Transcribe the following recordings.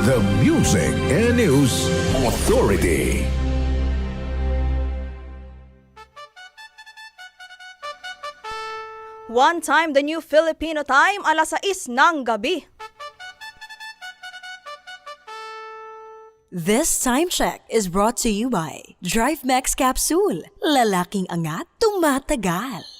The Music and News Authority. One time, the new Filipino time, alas 6 ng gabi. This time check is brought to you by Drive Max Capsule. Lalaking angat, tumatagal.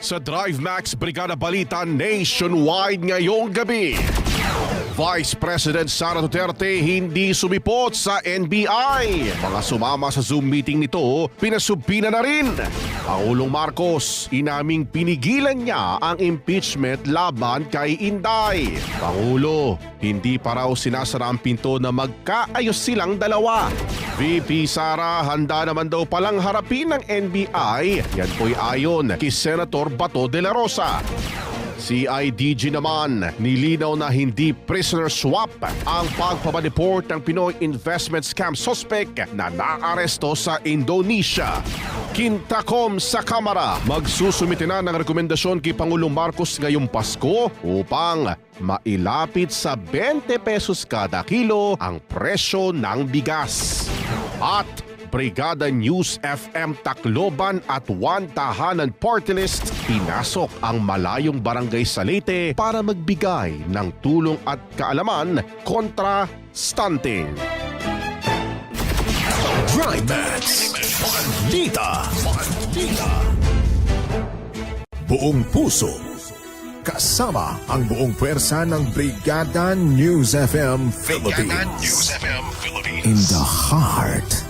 Sa Drive Max Brigada Balita Nationwide ngayong gabi. Vice President Sara Duterte hindi sumipot sa NBI. Mga sumama sa Zoom meeting nito, pinasubpina na rin. Pangulong Marcos, inaming pinigilan niya ang impeachment laban kay Inday. Pangulo, hindi pa raw sinasara ang pinto na magkaayos silang dalawa. VP Sara, handa naman daw palang harapin ng NBI. Yan po'y ayon kay Senator Bato de la Rosa. CIDG naman, nilinaw na hindi prisoner swap ang pagpapadeport ng Pinoy Investment Scam suspect na naaresto sa Indonesia. Kintakom sa Kamara, magsusumite na ng rekomendasyon kay Pangulong Marcos ngayong Pasko upang mailapit sa 20 pesos kada kilo ang presyo ng bigas. At Brigada News FM Tacloban at One Tahanan Party List, pinasok ang malayong barangay sa Leyte para magbigay ng tulong at kaalaman kontra stunting. Drive Max. Balita. Balita. Buong puso. Kasama ang buong pwersa ng Brigada News FM Philippines. In the heart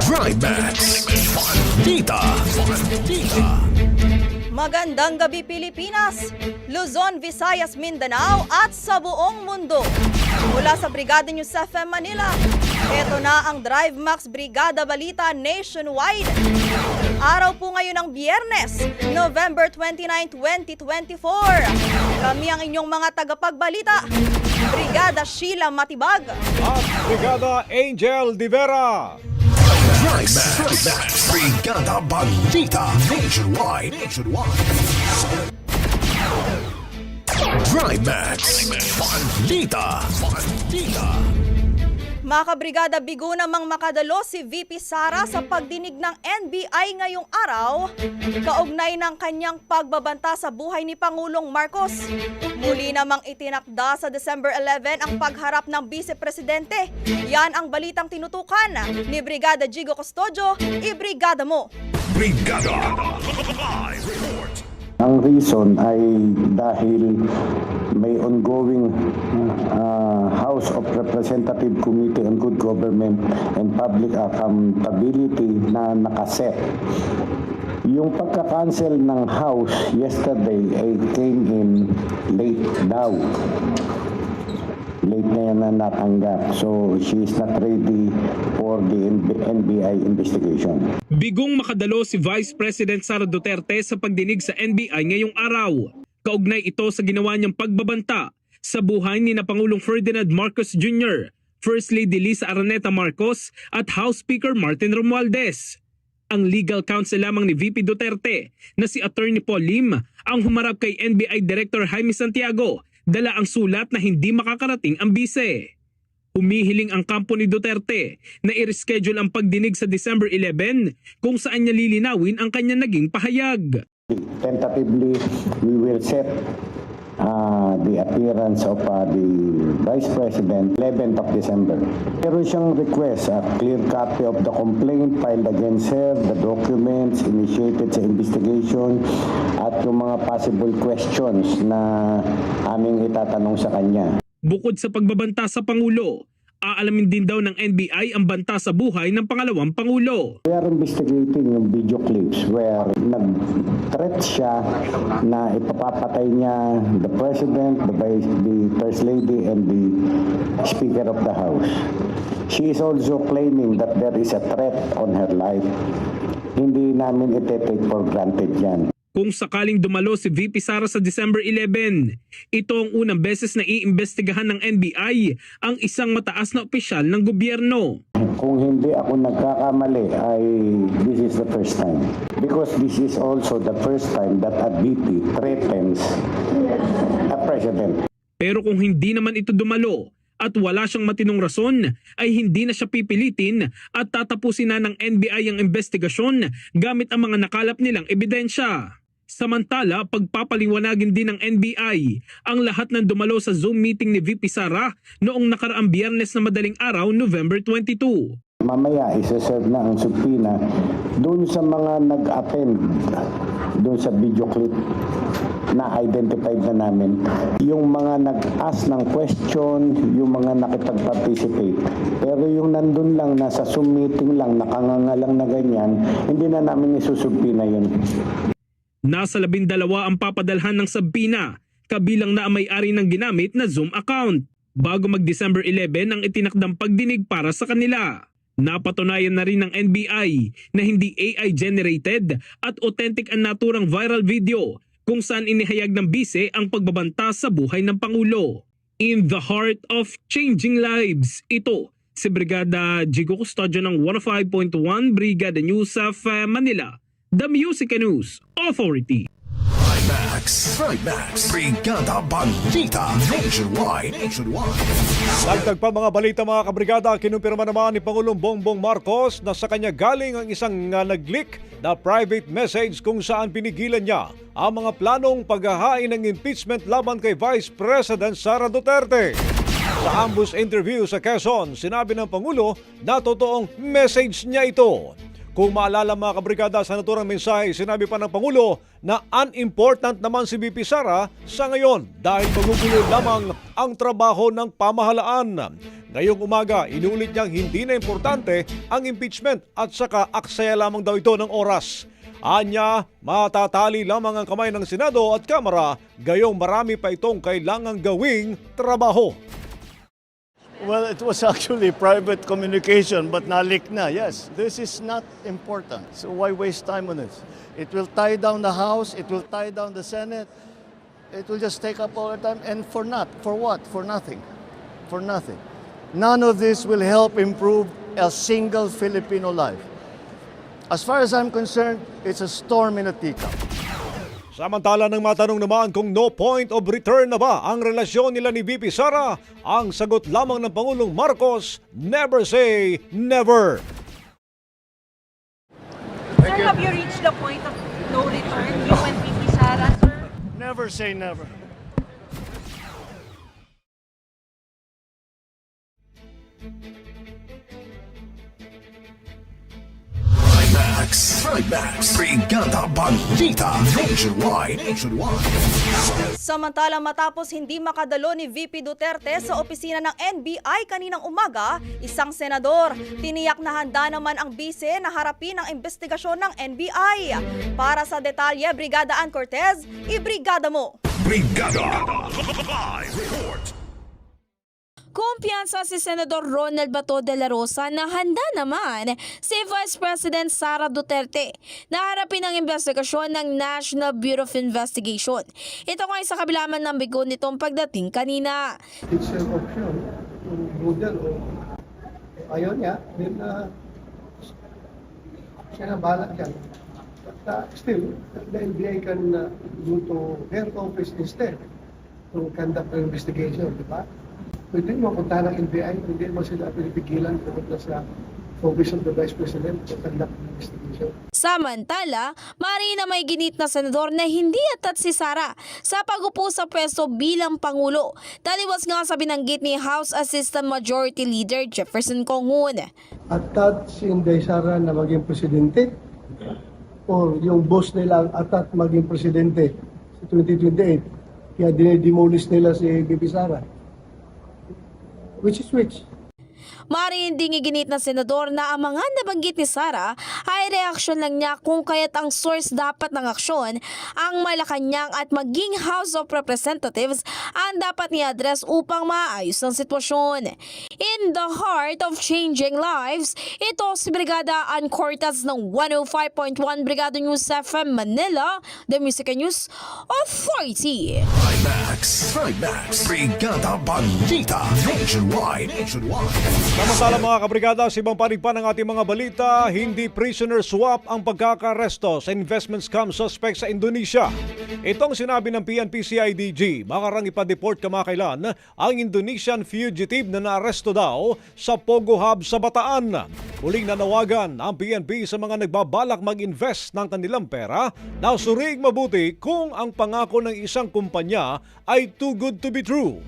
Drive Max. Balita. Balita. Magandang gabi Pilipinas, Luzon, Visayas, Mindanao at sa buong mundo. Mula sa Brigada News FM Manila, ito na ang Drive Max Brigada Balita Nationwide. Araw po ngayon ng Biyernes, November 29, 2024. Kami ang inyong mga tagapagbalita, Brigada Sheila Matibag, at Brigada Angel Divera. Drive Max. Brigada Balita. Nationwide. Nationwide. Drive Max. Balita. Balita. Mga kabrigada, bigo namang makadalo si VP Sara sa pagdinig ng NBI ngayong araw, kaugnay ng kanyang pagbabanta sa buhay ni Pangulong Marcos. Muli namang itinakda sa December 11 ang pagharap ng Vice Presidente. Yan ang balitang tinutukan ni Brigada Jigo Custodio, i-brigada mo. Brigada. Live report. Ang reason ay dahil may ongoing uh, House of Representative Committee on Good Government and Public Accountability na nakaset. Yung pagka-cancel ng House yesterday ay came in late daw. Late na yan na natanggap. So she is not ready for the NBI investigation. Bigong makadalo si Vice President Sara Duterte sa pagdinig sa NBI ngayong araw. Kaugnay ito sa ginawa niyang pagbabanta sa buhay ni na Pangulong Ferdinand Marcos Jr., First Lady Lisa Araneta Marcos at House Speaker Martin Romualdez. Ang legal counsel lamang ni VP Duterte na si Attorney Paul Lim ang humarap kay NBI Director Jaime Santiago dala ang sulat na hindi makakarating ang bise. Humihiling ang kampo ni Duterte na i-reschedule ang pagdinig sa December 11 kung saan niya lilinawin ang kanya naging pahayag. Tentatively, we will set uh, the appearance of uh, the Vice President 11th of December. Meron siyang request, a clear copy of the complaint filed against her, the documents initiated sa investigation, at yung mga possible questions na aming itatanong sa kanya. Bukod sa pagbabanta sa Pangulo, aalamin din daw ng NBI ang banta sa buhay ng pangalawang Pangulo. We are investigating yung video clips where nag-threat siya na ipapapatay niya the President, the, Vice, the First Lady, and the Speaker of the House. She is also claiming that there is a threat on her life. Hindi namin ite-take for granted yan. Kung sakaling dumalo si VP Sara sa December 11, ito ang unang beses na iimbestigahan ng NBI ang isang mataas na opisyal ng gobyerno. Kung hindi ako nagkakamali ay this is the first time. Because this is also the first time that a VP threatens a president. Pero kung hindi naman ito dumalo at wala siyang matinong rason, ay hindi na siya pipilitin at tatapusin na ng NBI ang investigasyon gamit ang mga nakalap nilang ebidensya. Samantala, pagpapaliwanagin din ng NBI ang lahat ng dumalo sa Zoom meeting ni VP Sara noong nakaraang biyernes na madaling araw, November 22. Mamaya, isa-serve na ang subpoena doon sa mga nag-attend doon sa video clip na identified na namin. Yung mga nag-ask ng question, yung mga nakipag-participate. Pero yung nandun lang, nasa Zoom meeting lang, nakanganga lang na ganyan, hindi na namin isusubpina yun. Nasa labindalawa ang papadalhan ng sabina, kabilang na may-ari ng ginamit na Zoom account. Bago mag-December 11 ang itinakdang pagdinig para sa kanila. Napatunayan na rin ng NBI na hindi AI generated at authentic ang naturang viral video kung saan inihayag ng bise ang pagbabanta sa buhay ng Pangulo. In the heart of changing lives, ito si Brigada Jigo Custodio ng 105.1 Brigada News of Manila, the Music and News Authority. Max. Drive Max. Brigada Balita. Nationwide. Nationwide. Dagdag pa mga balita mga kabrigada, kinumpirma naman ni Pangulong Bongbong Marcos na sa kanya galing ang isang uh, nag-leak na private message kung saan pinigilan niya ang mga planong paghahain ng impeachment laban kay Vice President Sara Duterte. Sa ambush interview sa Quezon, sinabi ng Pangulo na totoong message niya ito. Kung maalala mga kabrigada sa naturang mensahe, sinabi pa ng Pangulo na unimportant naman si BP Sara sa ngayon dahil magugulo lamang ang trabaho ng pamahalaan. Ngayong umaga, inulit niyang hindi na importante ang impeachment at saka aksaya lamang daw ito ng oras. Anya, matatali lamang ang kamay ng Senado at Kamara, gayong marami pa itong kailangang gawing trabaho. Well, it was actually private communication, but nalik na. Yes, this is not important. So why waste time on it? It will tie down the House. It will tie down the Senate. It will just take up all the time, and for not, for what? For nothing, for nothing. None of this will help improve a single Filipino life. As far as I'm concerned, it's a storm in a teacup. Samantala nang matanong naman kung no point of return na ba ang relasyon nila ni VP Sara, ang sagot lamang ng Pangulong Marcos, never say never. Sir, have you reached the point of no return? You and VP Sara, sir? Never say never. Trimax, Trimax, Brigada Balita, Nationwide, Nationwide. Samantalang matapos hindi makadalo ni VP Duterte sa opisina ng NBI kaninang umaga, isang senador tiniyak na handa naman ang bise na harapin ang investigasyon ng NBI. Para sa detalye, Brigada Ann Cortez, ibrigada mo! Brigada, live report. Kumpiyansa si Senador Ronald Bato de la Rosa na handa naman si Vice President Sara Duterte na harapin ang investigasyon ng National Bureau of Investigation. Ito nga sa kabila man ng bigo nitong pagdating kanina. it's an option kung budal o ayaw niya, then uh, siya na bahala dyan. But uh, still, the NBI can uh, go to her office instead to conduct an investigation, di ba? Pwede mo punta ng NBI, hindi mo sila pinipigilan pumunta sa office of the Vice President to conduct an investigation. Samantala, mari na may ginit na senador na hindi atat si Sara sa pagupo sa pwesto bilang Pangulo. Taliwas nga sa binanggit ni House Assistant Majority Leader Jefferson Congun. At at si Inday Sara na maging presidente or yung boss nila ang atat maging presidente sa 2028 kaya dinidemolish nila si Bibi Sara. Which is which? Mari hindi giginit na senador na ang mga nabanggit ni Sara ay reaksyon lang niya kung kaya't ang source dapat ng aksyon ang Malacanang at maging House of Representatives ang dapat ni-address upang maayos ang sitwasyon. In the heart of changing lives, ito si Brigada Ann Cortez ng 105.1 Brigada News FM Manila, The Music News Authority. Trimax, Trimax, Brigada Balita, Nationwide, Nationwide. Samantala mga kabrigada, sa ibang panig pa ng ating mga balita, hindi prisoner swap ang pagkakaresto sa investment scam suspect sa Indonesia. Itong sinabi ng PNP-CIDG, makarang ipa-deport kamakailan ang Indonesian fugitive na naaresto daw sa Pogo Hub sa Bataan. Muling nanawagan ang PNP sa mga nagbabalak mag-invest ng kanilang pera na surig mabuti kung ang pangako ng isang kumpanya ay too good to be true.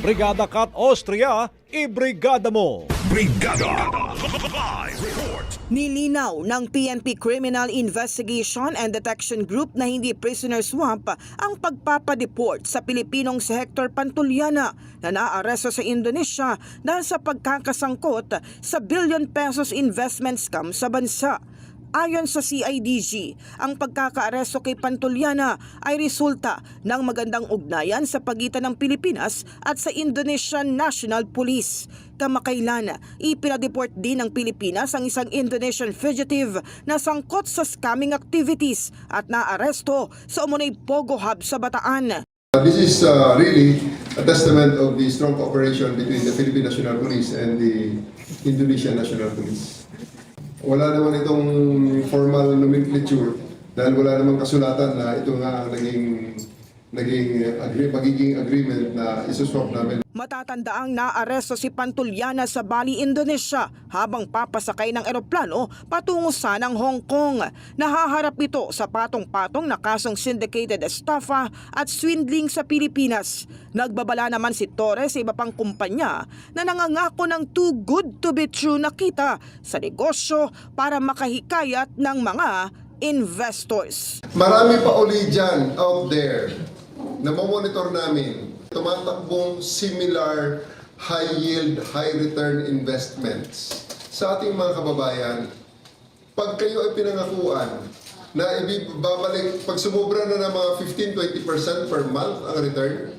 Brigada Kat Austria, ibrigada mo! Brigada, live report. Nilinaw ng PNP Criminal Investigation and Detection Group na hindi prisoner swamp ang pagpapadeport sa Pilipinong si Hector Pantuliana na naaresto sa Indonesia dahil sa pagkakasangkot sa billion pesos investment scam sa bansa. Ayon sa CIDG, ang pagkakaaresto kay Pantuliana ay resulta ng magandang ugnayan sa pagitan ng Pilipinas at sa Indonesian National Police. Kamakailan, ipinadeport din ng Pilipinas ang isang Indonesian fugitive na sangkot sa scamming activities at naaresto sa umunay Pogo Hub sa Bataan. This is uh, really a testament of the strong cooperation between the Philippine National Police and the Indonesian National Police. Wala naman itong formal nomenclature dahil wala namang kasulatan na ito nga ang naging naging agree, magiging agreement na isuswap namin Matatandaang naaresto si Pantuliana sa Bali, Indonesia habang papasakay ng eroplano patungo sanang Hong Kong. Nahaharap ito sa patong-patong na kasong syndicated estafa at swindling sa Pilipinas. Nagbabala naman si Torres sa iba pang kumpanya na nangangako ng too good to be true na kita sa negosyo para makahikayat ng mga investors. Marami pa uli dyan out there na monitor namin tumatakbong similar high yield, high return investments sa ating mga kababayan. Pag kayo ay pinangakuan na ibabalik, pag sumubra na ng mga 15-20% per month ang return,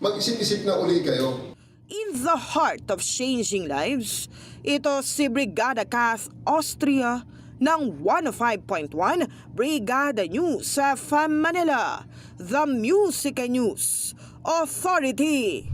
mag-isip-isip na uli kayo. In the heart of changing lives, ito si Brigada Kath Austria ng 105.1 Brigada News FM Manila, The Music News Authority.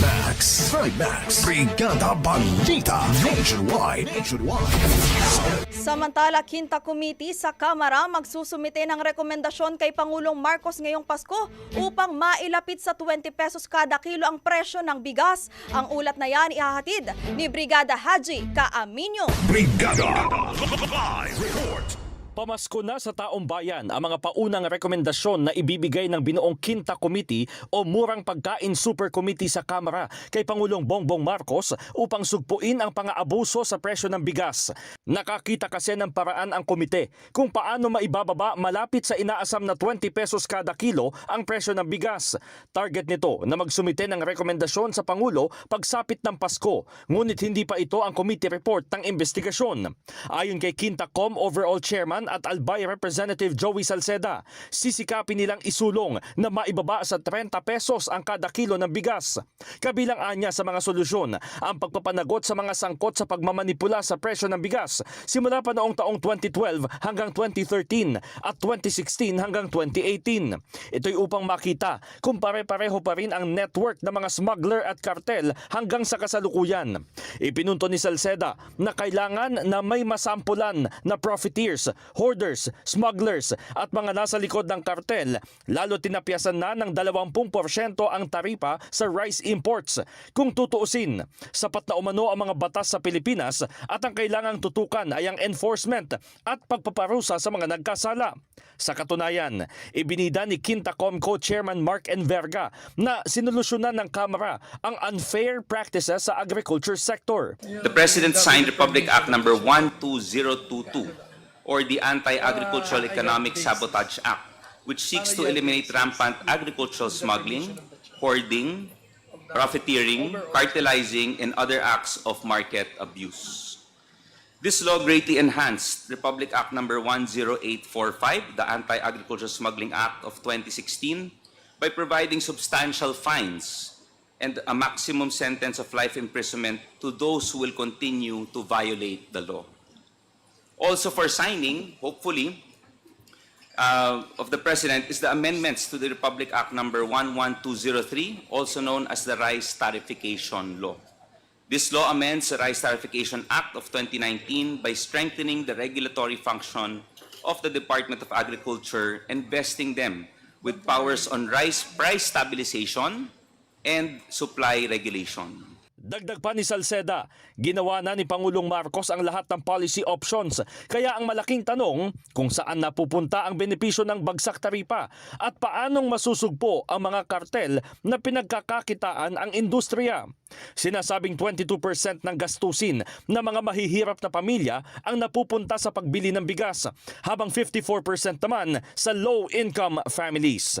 Max, Max, Brigada Balita Nationwide. Nationwide. Samantala, Quinta Committee sa Kamara magsusumite ng rekomendasyon kay Pangulong Marcos ngayong Pasko upang mailapit sa 20 pesos kada kilo ang presyo ng bigas. Ang ulat na yan ihahatid ni Brigada Haji Kaaminyo. Brigada Live Report. Pamasko na sa taong bayan ang mga paunang rekomendasyon na ibibigay ng binuong Quinta Committee o Murang Pagkain Super Committee sa Kamara kay Pangulong Bongbong Marcos upang sugpuin ang pang-aabuso sa presyo ng bigas. Nakakita kasi ng paraan ang komite kung paano maibababa malapit sa inaasam na 20 pesos kada kilo ang presyo ng bigas. Target nito na magsumite ng rekomendasyon sa Pangulo pagsapit ng Pasko, ngunit hindi pa ito ang committee report ng investigasyon. Ayon kay Quintacom Overall Chairman at Albay Representative Joey Salceda, sisikapin nilang isulong na maibaba sa 30 pesos ang kada kilo ng bigas. Kabilang anya sa mga solusyon ang pagpapanagot sa mga sangkot sa pagmamanipula sa presyo ng bigas simula pa noong taong 2012 hanggang 2013 at 2016 hanggang 2018. Ito'y upang makita kung pare-pareho pa rin ang network ng mga smuggler at kartel hanggang sa kasalukuyan. Ipinunto ni Salceda na kailangan na may masampulan na profiteers, hoarders, smugglers at mga nasa likod ng kartel lalo tinapyasan na ng 20% ang taripa sa rice imports. Kung tutuusin, sapat na umano ang mga batas sa Pilipinas at ang kailangang tutukan ay ang enforcement at pagpaparusa sa mga nagkasala. Sa katunayan, ibinida ni Quintacom Co-Chairman Mark Enverga na sinolusyonan ng Kamara ang unfair practices sa agriculture sector. The President signed Republic Act number 12022 or the Anti-Agricultural ah, Economic Sabotage Act, which seeks to eliminate rampant agricultural smuggling, hoarding, profiteering, cartelizing, and other acts of market abuse. This law greatly enhanced Republic Act number 10845, the Anti-Agricultural Smuggling Act of 2016, by providing substantial fines and a maximum sentence of life imprisonment to those who will continue to violate the law. Also for signing, hopefully, uh, of the President is the amendments to the Republic Act number 11203, also known as the Rice Tarification Law. This law amends the Rice Tarification Act of 2019 by strengthening the regulatory function of the Department of Agriculture and vesting them with powers on rice price stabilization and supply regulation. Dagdag pa ni Salceda, ginawa na ni Pangulong Marcos ang lahat ng policy options. Kaya ang malaking tanong kung saan napupunta ang benepisyo ng bagsak taripa at paanong masusugpo ang mga kartel na pinagkakakitaan ang industriya. Sinasabing 22% ng gastusin ng mga mahihirap na pamilya ang napupunta sa pagbili ng bigas, habang 54% naman sa low-income families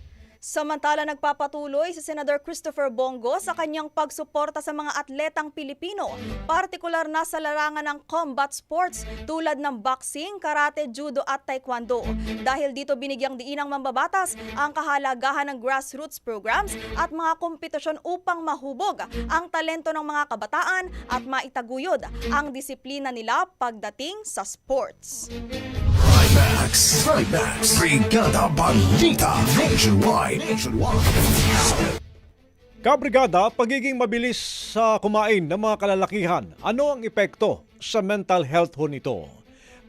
Samantala nagpapatuloy si Senador Christopher Bongo sa kanyang pagsuporta sa mga atletang Pilipino, partikular na sa larangan ng combat sports tulad ng boxing, karate, judo at taekwondo. Dahil dito binigyang diinang mambabatas ang kahalagahan ng grassroots programs at mga kompetisyon upang mahubog ang talento ng mga kabataan at maitaguyod ang disiplina nila pagdating sa sports. Max, Max, Brigada Balita Nationwide. Nationwide. Kabrigada, pagiging mabilis sa kumain ng mga kalalakihan, ano ang epekto sa mental health ho nito?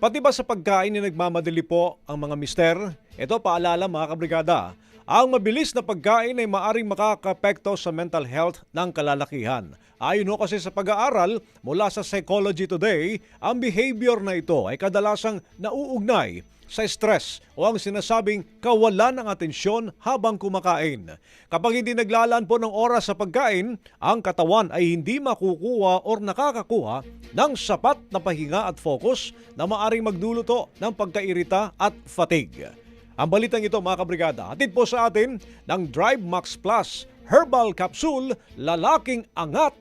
Pati ba sa pagkain ni nagmamadali po ang mga mister? Ito paalala mga kabrigada, ang mabilis na pagkain ay maaring makakapekto sa mental health ng kalalakihan. Ayon ho kasi sa pag-aaral mula sa Psychology Today, ang behavior na ito ay kadalasang nauugnay sa stress o ang sinasabing kawalan ng atensyon habang kumakain. Kapag hindi naglalaan po ng oras sa pagkain, ang katawan ay hindi makukuha o nakakakuha ng sapat na pahinga at focus na maaring magduluto ng pagkairita at fatigue. Ang balitang ito mga kabrigada, hatid po sa atin ng Drive Max Plus Herbal Capsule, lalaking angat,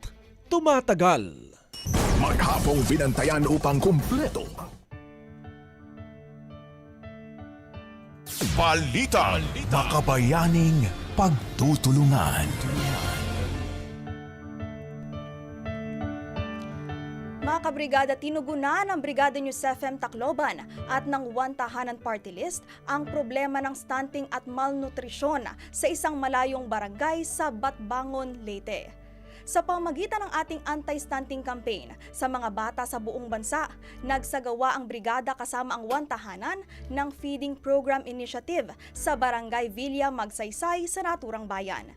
tumatagal. Maghapong binantayan upang kumpleto. Balita. Makabayaning pagtutulungan. Mga kabrigada, tinugunan ng Brigada News FM Tacloban at ng One Tahanan Party List ang problema ng stunting at malnutrisyon sa isang malayong barangay sa Batbangon, Leyte. Sa pamagitan ng ating anti-stunting campaign sa mga bata sa buong bansa, nagsagawa ang brigada kasama ang One Tahanan ng Feeding Program Initiative sa Barangay Villa Magsaysay sa naturang bayan.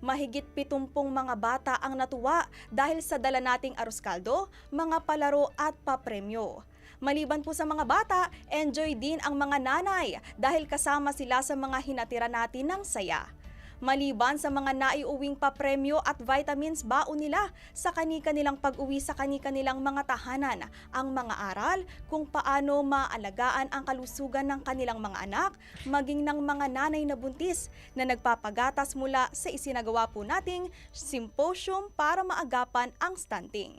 Mahigit pitumpong mga bata ang natuwa dahil sa dala nating arroz caldo, mga palaro at papremyo. Maliban po sa mga bata, enjoy din ang mga nanay dahil kasama sila sa mga hinatira natin ng saya. Maliban sa mga naiuwing papremyo at vitamins baon nila sa kani-kanilang pag-uwi sa kani-kanilang mga tahanan, ang mga aral kung paano maalagaan ang kalusugan ng kanilang mga anak, maging ng mga nanay na buntis na nagpapagatas mula sa isinagawa po nating symposium para maagapan ang stunting.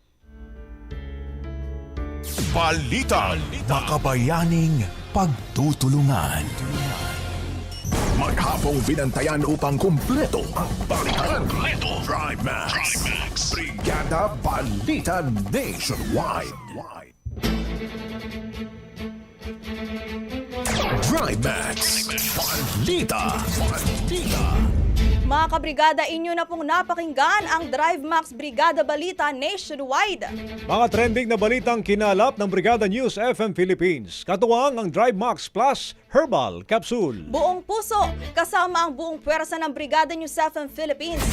Balita. Makabayaning pagtutulungan. Maghapong binantayan upang kumpleto ang balikan. Drive Max. Brigada Balita Nationwide. Drive Max. Balita. Balita. Mga kabrigada, inyo na pong napakinggan ang Drive Max Brigada Balita Nationwide. Mga trending na balitang kinalap ng Brigada News FM Philippines. Katuwang ang Drive Max Plus Herbal Capsule. Buong puso, kasama ang buong pwersa ng Brigada News FM Philippines.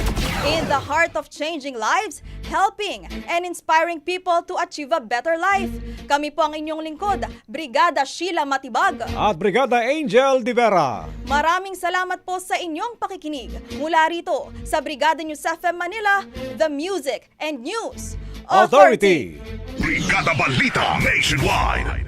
In the heart of changing lives, helping and inspiring people to achieve a better life. Kami po ang inyong lingkod, Brigada Sheila Matibag. At Brigada Angel de Vera. Maraming salamat po sa inyong pakikinig. Mula rito sa Brigada News FM Manila, The Music and News Authority. Brigada Balita Nationwide.